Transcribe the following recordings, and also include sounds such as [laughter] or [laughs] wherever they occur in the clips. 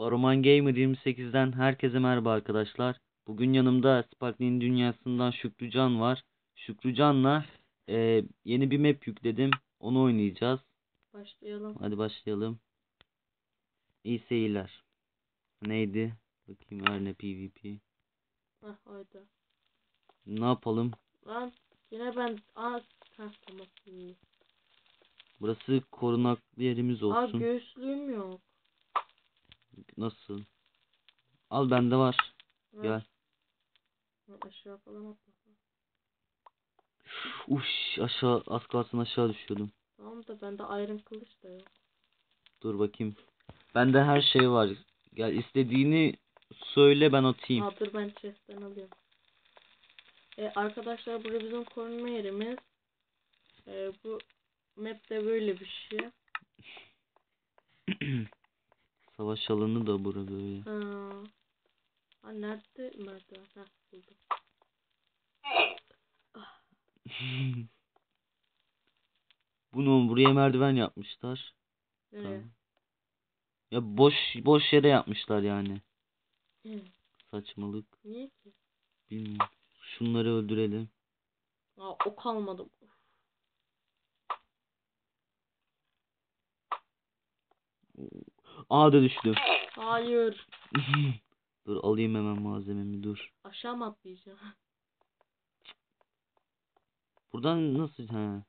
Baroman Gamer 28'den herkese merhaba arkadaşlar. Bugün yanımda Sparkling dünyasından Şükrücan var. Şükrücan'la e, yeni bir map yükledim. Onu oynayacağız. Başlayalım. Hadi başlayalım. İyi seyirler. Neydi? Bakayım Arne PvP. Heh haydi. Ne yapalım? Lan yine ben az Heh tamam. Burası korunaklı yerimiz Aa olsun. göğüslüğüm yok. Nasıl? Al bende var. Ver. Gel. Ha, Aşağı falan atma. Uş aşağı az kalsın aşağı düşüyordum. Tamam da bende iron kılıç da yok. Dur bakayım. Bende her şey var. Gel istediğini söyle ben atayım. Aa dur ben chest'ten alıyorum. E, arkadaşlar burada bizim korunma yerimiz. E, bu map'te böyle bir şey. [clears throat] Savaş alanı da bura böyle. Ha. Ha nerede merdiven? Heh buldum. [laughs] Bunu buraya merdiven yapmışlar. Nereye? Tamam. Ya boş boş yere yapmışlar yani. Hı. Saçmalık. Niye ki? Bilmiyorum. Şunları öldürelim. Aa o kalmadı. Aa da düştü. Hayır. [laughs] dur alayım hemen malzememi dur. Aşağı mı atlayacağım? Buradan nasıl ha?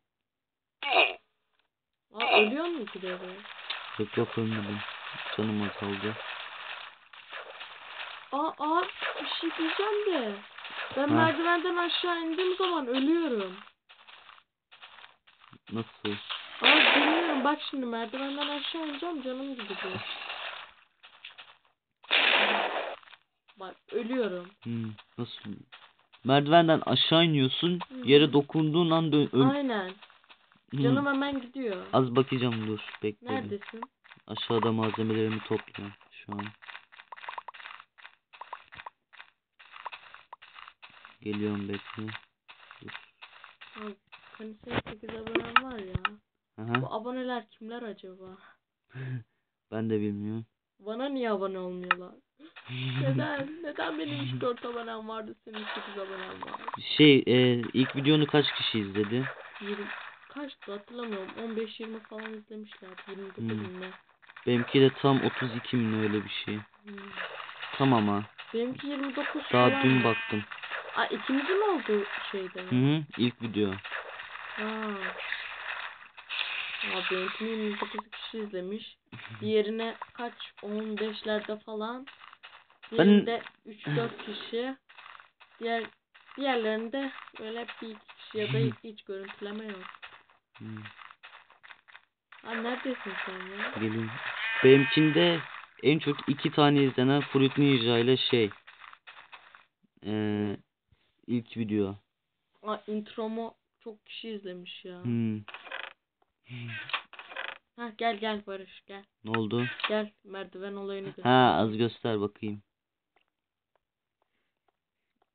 Aa ölüyor mu ki de? Yok yok ölmedim. Canım azaldı. Aa aa bir şey diyeceğim de. Ben Ha. merdivenden aşağı indiğim zaman ölüyorum. Nasıl? Aa bilmiyorum bak şimdi merdivenden aşağı ineceğim canım gidiyor. Bak ölüyorum. Hmm, nasıl? Merdivenden aşağı iniyorsun. Hı. Yere dokunduğun an dön öl. Aynen. Hmm. Canım hemen gidiyor. Az bakacağım dur. Bekle. Neredesin? Aşağıda malzemelerimi topluyorum şu an. Geliyorum bekle. Dur. Aa, hani senin 8 abonen var ya. Aha, Bu aboneler kimler acaba? [laughs] ben de bilmiyorum. Bana niye abone olmuyorlar? [laughs] Neden? Neden benim 3-4 abonem vardı senin 8 abonen var? Şey e, ilk videonu kaç kişi izledi? 20 kaçtı hatırlamıyorum. 15-20 falan izlemişler. 29 Hmm. ne? Benimki de tam 32 mi öyle bir şey. Hmm. Tam ama. Benimki 29 Daha falan. dün baktım. Aa ikinci mi oldu şeyde? Hı hı, ilk video. Ha. Aa benimkini 29 kişi izlemiş. Diğerine kaç? 15'lerde falan. Ben- Diğerinde 3-4 kişi. Diğer diğerlerinde böyle bir iki kişi ya da hiç, hiç görüntüleme yok. Hmm, neredesin sen ya? gelin. Benimkinde en çok iki tane izlenen Fruit Ninja ile şey. Ee, ilk video. Aa intromu çok kişi izlemiş ya. Hmm. Ha gel gel Barış gel. Ne oldu? Gel merdiven olayını göster. Ha az göster bakayım.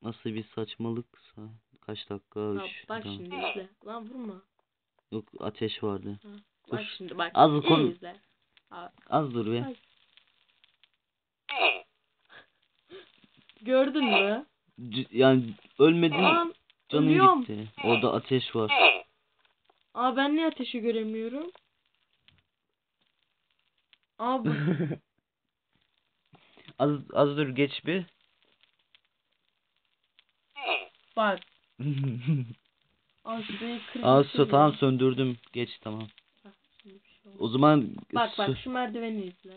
Nasıl bir saçmalıksa. Kaç dakika? Ha, Üç, bak tamam. şimdi izle. Lan vurma. Yok ateş vardı. Bak Dur. şimdi bak. Az iyi konu- izle. Ha, Az dur be. Gördün mü? C- yani ölmedin Aa, canın ölüyorum. gitti. Orada ateş var. Aa ben niye ateşi göremiyorum? Aa bu [laughs] az az dur geç bir. bak. [laughs] Kırmızı Aa su çizdim. tamam söndürdüm. Geç tamam. Bak, şimdi bir şey oldu. O zaman Bak su- bak şu merdiveni izle.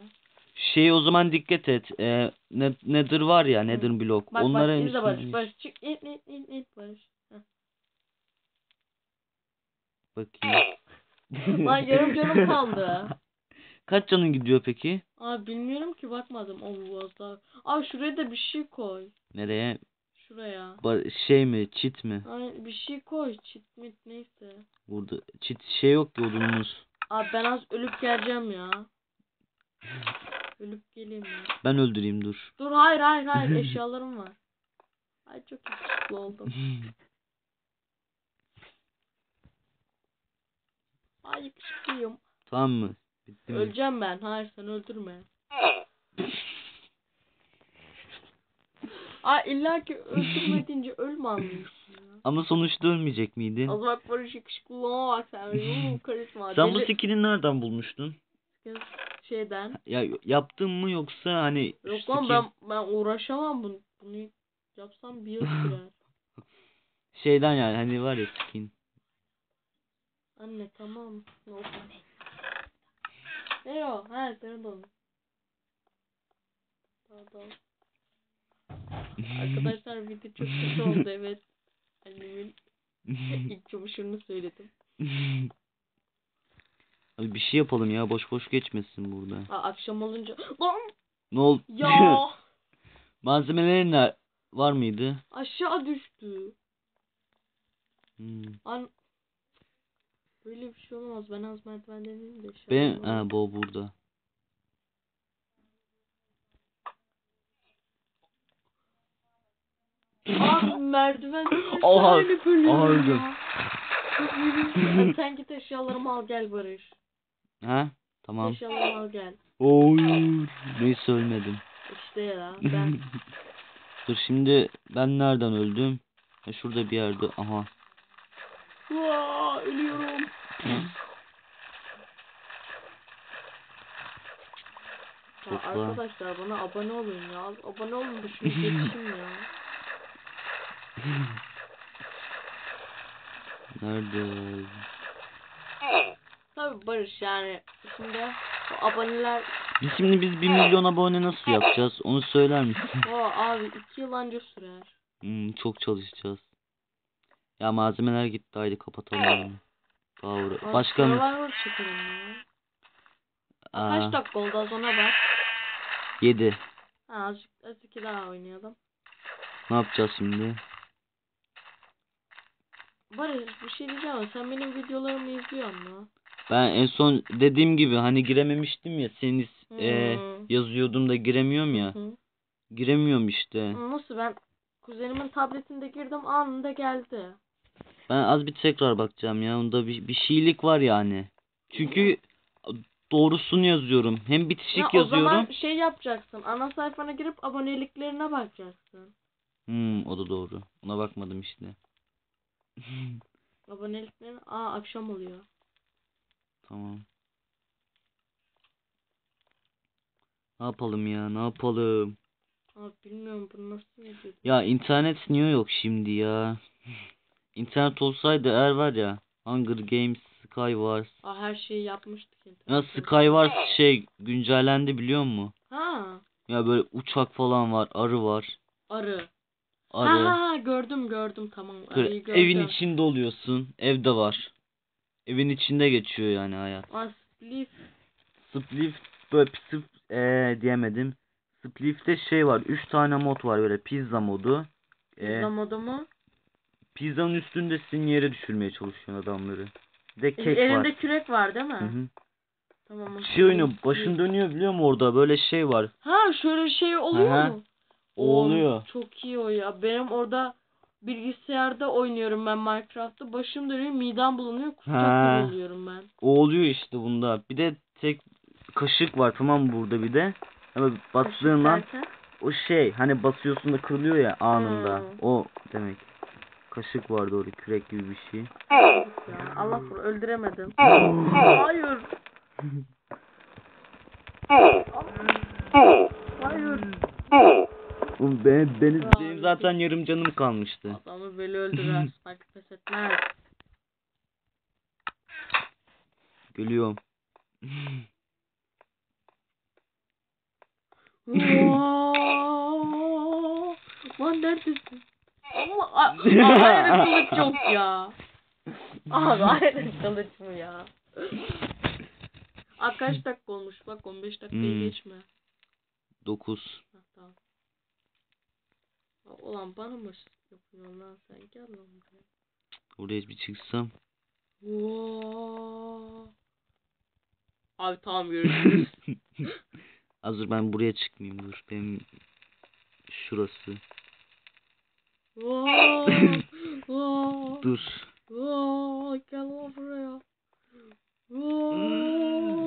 şey o zaman dikkat et. Ee, ne, Nether var ya Nether blok. Bak Onlara bak izle üstüne- Barış. Barış çık in in in in Barış. Bakayım. [laughs] Lan yarım canım [laughs] kaldı. Kaç canın gidiyor peki? Aa bilmiyorum ki bakmadım. Allah Allah. Aa şuraya da bir şey koy. Nereye? Şuraya. Bar- şey mi? Çit mi? Ay bir şey koy. Çit mit neyse. Burada çit şey yok ki odunumuz. Abi ben az ölüp geleceğim ya. Ölüp geleyim ya. Ben öldüreyim dur. Dur hayır hayır hayır eşyalarım var. Ay çok yakışıklı oldum. [laughs] Ay yakışıklıyım. tamam mı? Bitti mi? Öleceğim ben. Hayır sen öldürme. [laughs] Aa illa ki öldürme deyince ölme anlıyorsun ya. Ama sonuçta ölmeyecek miydin? Az bak Barış yakışıklılığıma bak sen. Yuh karizma. Sen bu Deli- skill'i nereden bulmuştun? şeyden. Ya yaptın mı yoksa hani Yok lan ben ben uğraşamam bunu. Bunu yapsam bir yıl sürer. [laughs] şeyden yani hani var ya skin. Anne tamam. Ne olmuş? Ne o? Ha onu. Pardon. Arkadaşlar video çok kötü oldu [laughs] evet. Annemin [laughs] ilk çamaşırını söyledim. Abi bir şey yapalım ya boş boş geçmesin burada. Aa, akşam olunca lan Ne oldu? ya [laughs] Malzemelerin ne var mıydı? aşağı düştü. Hmm. An Böyle bir şey olmaz. Ben az merdiven deneyim de. şey olmaz. ha, bu burada. Abi merdiven [laughs] Oha, oha, öldüm. Yürüyüş. Sen git eşyalarımı al gel Barış. Ha? Tamam. Eşyalarımı al gel. Oy. Neyse ölmedim. İşte ya [laughs] ben. Dur şimdi ben nereden öldüm? Ha, şurada bir yerde. Aha. Vaa, ölüyorum. Ya arkadaşlar bana abone olun ya. Abone olun da şunu geçeyim ya. [laughs] Nerede? Tabi Barış yani şimdi bu aboneler Biz şimdi biz 1 milyon abone nasıl yapacağız? Onu söyler misin? o abi iki yıl anca sürer. Hmm, çok çalışacağız. Ya malzemeler gitti haydi kapatalım uğra- Aa, Başka mı? Survivor çekelim ya. Aa, Kaç dakika oldu az ona bak. 7. Ha, azıcık, azıcık daha oynayalım. Ne yapacağız şimdi? Barış bir şey diyeceğim ama sen benim videolarımı izliyor musun? Ben en son dediğim gibi hani girememiştim ya senin is- e, Hmm. yazıyordum da giremiyorum ya. Hı. Giremiyorum işte. Nasıl ben kuzenimin tabletinde girdim anında geldi. Ben az bir tekrar bakacağım ya. Onda bir, bir şeylik var yani. Çünkü doğrusunu yazıyorum. Hem bitişik Ya o yazıyorum. zaman şey yapacaksın. Ana sayfana girip aboneliklerine bakacaksın. Hmm, o da doğru. Ona bakmadım işte. [laughs] Aboneliklerine aa akşam oluyor. Tamam. Ne yapalım ya? Ne yapalım? Abi bilmiyorum bunu nasıl yapıyor. Ya internet niye yok şimdi ya? [laughs] İnternet olsaydı eğer var ya Hunger Games, Skywars. Aa her şeyi yapmıştık Ya internette. Skywars şey güncellendi biliyor musun? Ha Ya böyle uçak falan var, arı var. arı. Arı. Ha ha ha gördüm gördüm tamam. Arıyı gördüm. evin içinde oluyorsun. Evde var. Evin içinde geçiyor yani hayat. Aa Spliff. Spliff böyle sırf ee, diyemedim. Spliff'te şey var. 3 tane mod var böyle pizza modu. Ee, Pizza modu mu? Pizzanın üstündesin yere düşürmeye çalışıyorsun adamları. Bir de kek Elinde var. kürek var değil mi? Hı hı. Tamam. Şey oynuyor. Başın dönüyor biliyor musun orada? Böyle şey var. Ha şöyle şey oluyor Aha. mu? O Oo, oluyor. Çok iyi o ya. Benim orada bilgisayarda oynuyorum ben Minecraft'ta. Başım dönüyor, midem bulunuyor, kusacak gibi oluyorum ben. O oluyor işte bunda. Bir de tek kaşık var tamam burada bir de. Ama derken? o şey hani basıyorsun da kırılıyor ya anında. Hmm. O demek. Kaşık vardı orada kürek gibi bir şey. Ya, Allah korusun öldüremedim. Hayır. Hayır. Oğlum ben, benim, benim zaten yarım canım kalmıştı. Adamı böyle öldürer. [laughs] Spike pes etmez. Gülüyorum. Lan neredesin? Allah a- ayrı [laughs] kılıç yok ya. Abi ayrı kılıç mı ya? Aa, kaç dakika olmuş bak 15 dakikayı Hmm. geçme. 9. Ha, tamam. Aa, Ulan bana mı yapıyorsun lan sen gel lan buraya. Oraya bir çıksam. Vaa! Abi tamam görüşürüz. [laughs] Hazır ben buraya çıkmayayım dur. Benim şurası. Vay. Vay. Dur. Vay. Gel lan buraya. Vay.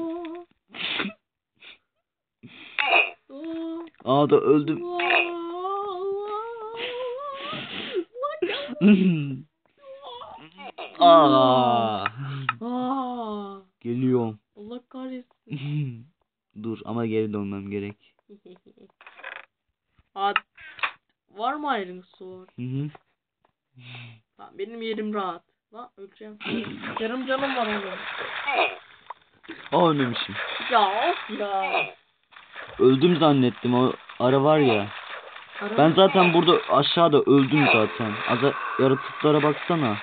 Aa da öldüm. Vay. Vay. [laughs] mı Iron Sword? Hı hı. Ha, benim yerim rahat. Lan öleceğim. Yarım canım var oğlum. Aa ölmemişim. Ya of ya. Öldüm zannettim o ara var ya. Ara- Ben zaten burada aşağıda öldüm zaten. Aza yaratıklara baksana.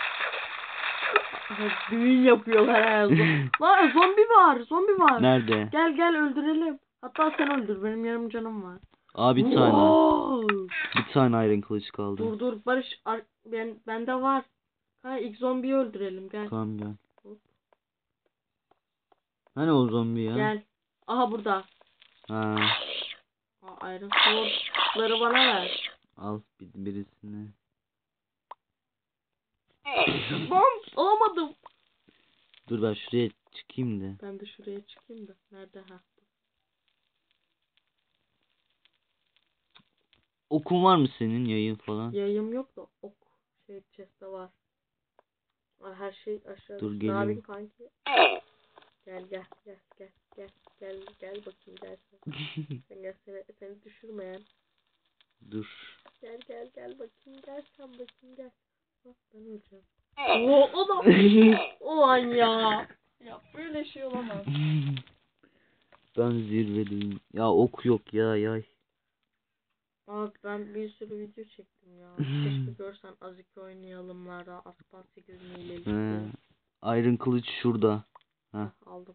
Düğün yapıyorlar ha. Zo- [laughs] Lan zombi var. Zombi var. Nerede? Gel gel öldürelim. Hatta sen öldür. Benim yarım canım var. Aa bir tane. Wow. Bir tane iron kılıç kaldı. Dur dur Barış ar- ben bende var. Ha ilk zombiyi öldürelim gel. Tamam gel. Hop. Hani o zombi ya? Gel. Aha burada. Ha, Aa, Iron Sword'ları bana ver. al bir, birisini. Lan alamadım. Dur ben şuraya çıkayım da. Ben de şuraya çıkayım da. Nerede ha? Okun var mı senin yayın falan? Yayım yok da ok şey chest'te var. Her şey aşağıda. Dur, geliyorum. yapayım kanki? Gel gel gel gel gel gel gel bakayım gel sen. [laughs] Sen gel seni, seni düşürmeyen. Dur. Gel gel gel bakayım gel sen bakayım gel. Bak ben öleceğim. Oo o da. Ulan ya. Ya böyle şey olamaz. ben zirvedeyim. Ya ok yok ya yay. Abi ben bir sürü video çektim ya. [laughs] Keşke görsen Aziki oynayalımlarda. Aspan 8 milelik. He. Iron kılıç şurada. Heh, Aldım.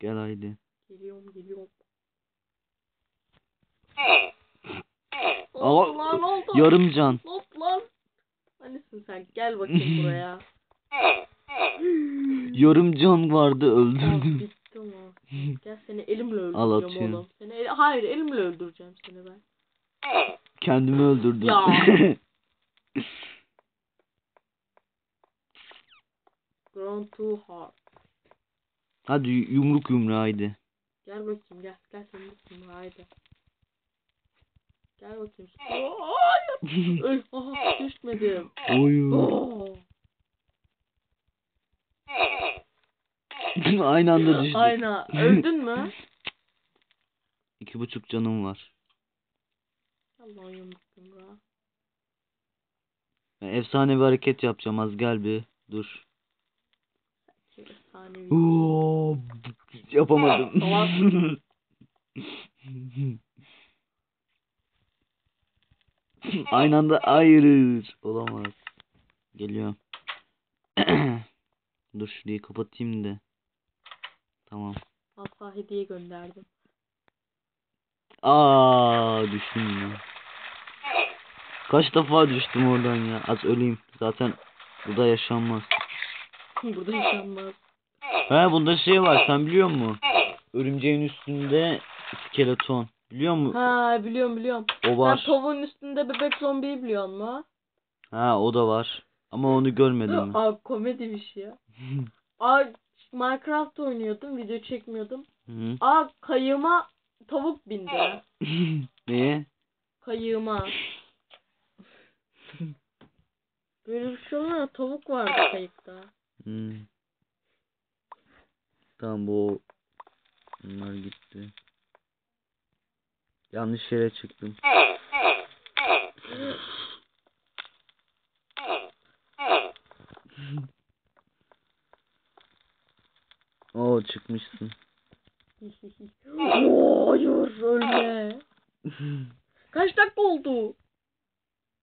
Gel haydi. Geliyorum geliyorum. [laughs] Oldu lan oldu. yarım can. Hop lan. Hanisin sen? Gel bakayım buraya. [laughs] Yarım can vardı öldürdüm. [laughs] Gel seni elimle Al öldüreceğim atıyorum. oğlum. Seni el- Hayır elimle öldüreceğim seni ben. Kendimi öldürdüm. Ya. [laughs] Ground too hard. Hadi yumruk yumruğa haydi. Gel bakayım gel. Gel seni bakayım haydi. Gel bakayım. [laughs] Hayır. Öl. Aha düşmedim. Oy. Oo. Aynı anda düştük. Aynen. [laughs] Öldün mü? İki buçuk canım var. Allah'ım yumruktum ya. Ben efsane bir hareket yapacağım az gel bir. Dur. Ki efsanevi. Oo, yapamadım. [laughs] Salak. [laughs] Aynı anda hayır. Olamaz. Geliyorum. [clears throat] Dur şurayı kapatayım da. Tamam. Asla hediye gönderdim. Aa düştüm ya. Kaç defa düştüm oradan ya. Az öleyim. Zaten burada yaşanmaz. [laughs] Burada yaşanmaz. He bunda şey var sen biliyor musun? Örümceğin üstünde skeleton. Biliyor musun? Ha biliyorum biliyorum. O Sen var. tavuğun üstünde bebek zombiyi biliyor musun? Ha o da var. Ama onu görmedim. Aa komediymiş ya. Aa [laughs] Minecraft oynuyordum, video çekmiyordum. Hı. Aa kayığıma tavuk bindi. [laughs] Neye? Kayığıma. Böyle bir şey olmuyor. Tavuk vardı kayıkta. Hmm. Tamam bu bunlar gitti. Yanlış yere çıktım. [laughs] Oo çıkmışsın. Hayır ölme. [laughs] Kaç dakika oldu?